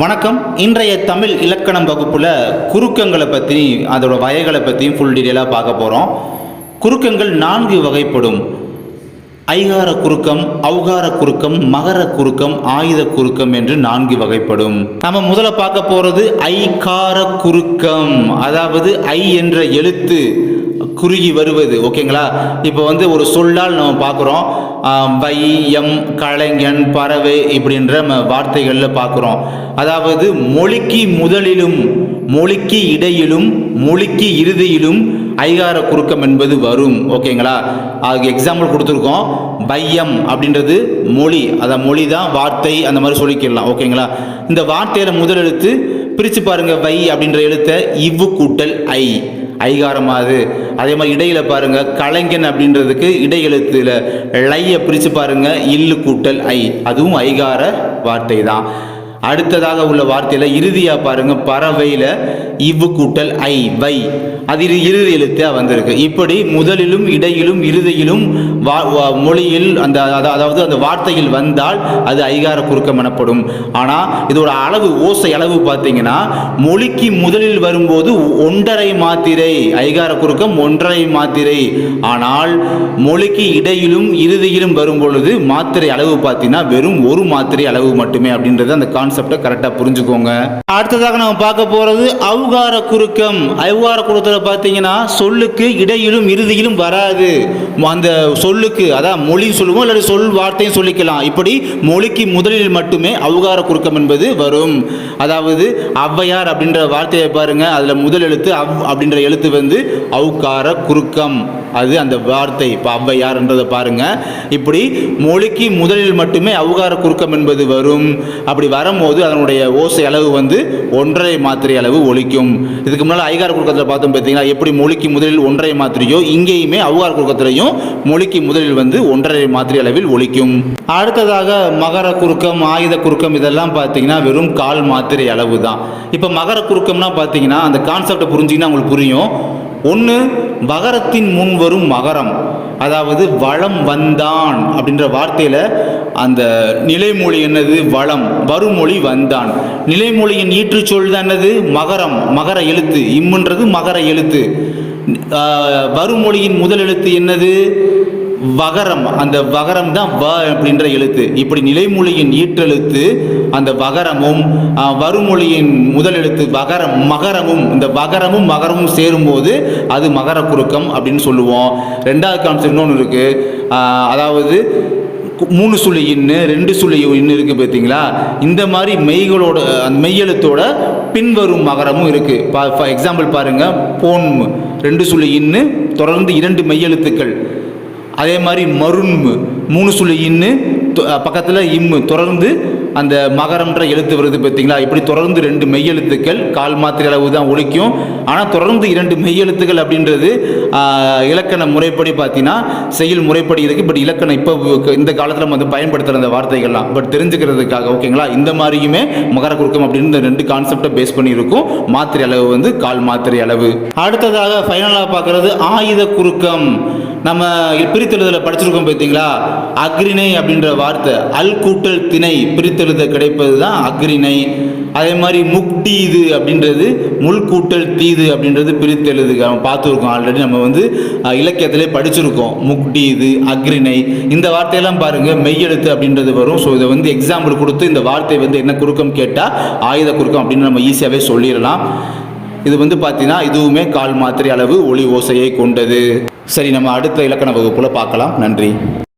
வணக்கம். இன்றைய தமிழ் இலக்கணம் வகுப்பில் குறுக்கங்களை பற்றி அதோட வகைகளை பற்றியும் ஃபுல் டீட்டெயிலாக பார்க்க போகிறோம் குறுக்கங்கள் நான்கு வகைப்படும். ஐகார குறுக்கம் அவுகார குறுக்கம் மகர குறுக்கம் ஆயுத குறுக்கம் என்று நான்கு வகைப்படும். நம்ம முதல்ல பார்க்க போகிறது ஐகார குறுக்கம். அதாவது ஐ என்ற எழுத்து. குறுகி வருவது ஓகேங்களா? இப்போ வந்து ஒரு சொல்லால் நம்ம பார்க்குறோம் வையம் கலைஞன் பறவை இப்படின்ற வார்த்தைகளில் பார்க்குறோம். அதாவது மொழிக்கு முதலிலும் மொழிக்கு இடையிலும் மொழிக்கு இறுதியிலும் ஐகார குறுக்கம் என்பது வரும் ஓகேங்களா? அதுக்கு எக்ஸாம்பிள் கொடுத்துருக்கோம். பையம் அப்படின்றது மொழி. அந்த மொழி தான் வார்த்தை அந்த மாதிரி சொல்லிக்கலாம் ஓகேங்களா? இந்த வார்த்தையில் முதல் எழுத்து பிரித்து பாருங்கள் வை அப்படின்ற எழுத்தை இவ்வு கூட்டல் ஐ. ஐகாரமா அதே மாதிரி இடையில பாருங்க கலைஞன் அப்படின்றதுக்கு இடையெழுத்துல லையை பிரித்து பாருங்க இல்லு கூட்டல் ஐ. அதுவும் ஐகார வார்த்தை தான் அடுத்ததாக உள்ள வார்த்தையில் இறுதியாக பாருங்க பறவையில் இவ்வு கூட்டல் ஐ வை. அது இரு- எழுத்தாக வந்திருக்கு. இப்படி முதலிலும் இடையிலும் இறுதியிலும் வா- வா- மொழியில் அந்த அதாவது அந்த வார்த்தையில் வந்தால் அது ஐகார குறுக்கம் எனப்படும். ஆனால் இதோட அளவு ஓசை அளவு பார்த்தீங்கன்னா மொழிக்கு முதலில் வரும்போது ஒன்றரை மாத்திரை ஐகார குறுக்கம் ஒன்றரை மாத்திரை. ஆனால் மொழிக்கு இடையிலும் இறுதியிலும் வரும் பொழுது மாத்திரை அளவு பார்த்தீங்கன்னா வெறும் ஒரு மாத்திரை அளவு மட்டுமே அப்படின்றது அந்த கான்செப்டை கரெக்டாக புரிஞ்சுக்கோங்க. அடுத்ததாக நம்ம பார்க்க போகிறது அவுகார குறுக்கம். அவுகார பார்த்தீங்கன்னா சொல்லுக்கு இடையிலும் இறுதியிலும் வராது. அந்த சொல்லுக்கு அதான் மொழி சொல்லுவோம் இல்லாட்டி சொல் வார்த்தையும் சொல்லிக்கலாம். இப்படி மொழிக்கு முதலில் மட்டுமே அவுகார குறுக்கம் என்பது வரும். அதாவது ஔவையார் அப்படின்ற வார்த்தையை பாருங்க அதில் முதல் எழுத்து அவ் அப்படின்ற எழுத்து வந்து அவுகார குறுக்கம். அது அந்த வார்த்தை இப்போ ஔவையார்ன்றதை பாருங்க. இப்படி மொழிக்கு முதலில் மட்டுமே அவுகார குறுக்கம் என்பது வரும். அப்படி வரும்போது அதனுடைய ஓசை அளவு வந்து ஒன்றரை மாத்திரை அளவு ஒழிக்கும். இதுக்கு முன்னால் ஐகார குறுக்கத்தில் பார்த்தோம் பார்த்தீங்களா? எப்படி மொழிக்கு முதலில் ஒன்றரை மாத்திரையோ இங்கேயுமே அவுகார் குறுக்கத்திலையும் மொழிக்கு முதலில் வந்து ஒன்றரை மாத்திரை அளவில் ஒழிக்கும் அடுத்ததாக மகர குறுக்கம் ஆயுத குறுக்கம் இதெல்லாம் பார்த்தீங்கன்னா வெறும் கால் மாத்திரை அளவு தான் இப்போ மகர குறுக்கம்னா பார்த்தீங்கன்னா அந்த கான்செப்டை புரிஞ்சிங்கன்னா உங்களுக்கு புரியும். ஒன்று மகரத்தின் முன் வரும் மகரம். அதாவது வளம் வந்தான் அப்படின்ற வார்த்தையில் அந்த நிலைமொழி என்னது? வளம். வருமொழி வந்தான். நிலைமொழியின் ஈற்றுச்சொல் தான் என்னது? மகரம். மகர எழுத்து. இம்முன்றது மகர எழுத்து. வருமொழியின் முதல் எழுத்து என்னது? வகரம். அந்த வகரம் தான் வ அப்படின்ற எழுத்து. இப்படி நிலைமொழியின் ஈற்றெழுத்து அந்த வகரமும் வறுமொழியின் வருமொழியின் முதல் எழுத்து வகரம் மகரமும் இந்த வகரமும் மகரமும் சேரும்போது அது மகர குறுக்கம் அப்படின்னு சொல்லுவோம். ரெண்டாவது கான்செப்ட் இன்னொன்று இருக்குது அதாவது மூணு சுழி இன்னு ரெண்டு சுழி இன்னு இருக்கு பார்த்தீங்களா இந்த மாதிரி மெய்களோட அந்த மெய்யெழுத்தோட பின்வரும் மகரமும் இருக்கு. ஃபார் எக்ஸாம்பிள் பாருங்க. போன் ரெண்டு சுழி இன்னு தொடர்ந்து இரண்டு மெய்யெழுத்துக்கள் அதே மாதிரி மருண்மு. மூணு சுழி இன்னு பக்கத்தில் இம்மு. தொடர்ந்து அந்த மகரம்ன்ற எழுத்து வருது பார்த்தீங்களா? இப்படி தொடர்ந்து ரெண்டு மெய்யெழுத்துக்கள் கால் மாத்திரை அளவு தான் ஒழிக்கும். ஆனால் தொடர்ந்து இரண்டு மெய்யெழுத்துக்கள் அப்படின்றது இலக்கண முறைப்படி பார்த்தீங்கன்னா செயல் முறைப்படி இருக்கு. பட் இலக்கணம் இப்போ இந்த காலத்தில் நம்ம வந்து பயன்படுத்துகிற அந்த வார்த்தைகள்லாம். பட் தெரிஞ்சுக்கிறதுக்காக ஓகேங்களா? இந்த மாதிரியுமே மகர குறுக்கம் அப்படின்னு ரெண்டு கான்செப்டை பேஸ் பண்ணி இருக்கும். மாத்திரை அளவு வந்து கால் மாத்திரை அளவு. அடுத்ததாக ஃபைனலாக பார்க்குறது ஆயுத குறுக்கம் நம்ம பிரித்தெழுதல படிச்சிருக்கோம் பார்த்தீங்களா? அக்ரிணை அப்படின்ற வார்த்தை. அல் கூட்டல் திணை பிரித்தெழுத கிடைப்பது தான் அக்ரிணை அதே மாதிரி முக்டீது அப்படின்றது முள் கூட்டல் தீது அப்படின்றது பிரித்தெழுது நம்ம பார்த்துருக்கோம் ஆல்ரெடி நம்ம வந்து இலக்கியத்திலே படிச்சிருக்கோம். முக்டீது அக்ரிணை இந்த வார்த்தையெல்லாம் பாருங்க மெய்யெழுத்து அப்படின்றது வரும். ஸோ இதை வந்து எக்ஸாம்பிள் கொடுத்து இந்த வார்த்தை வந்து என்ன குறுக்கம் கேட்டால் ஆயுத குறுக்கம் அப்படின்னு நம்ம ஈஸியாகவே சொல்லிடலாம். இது வந்து பார்த்தீங்கன்னா இதுவுமே கால் மாத்திரை அளவு ஒளி ஓசையை கொண்டது. சரி நம்ம அடுத்த இலக்கண வகுப்புல பார்க்கலாம். நன்றி.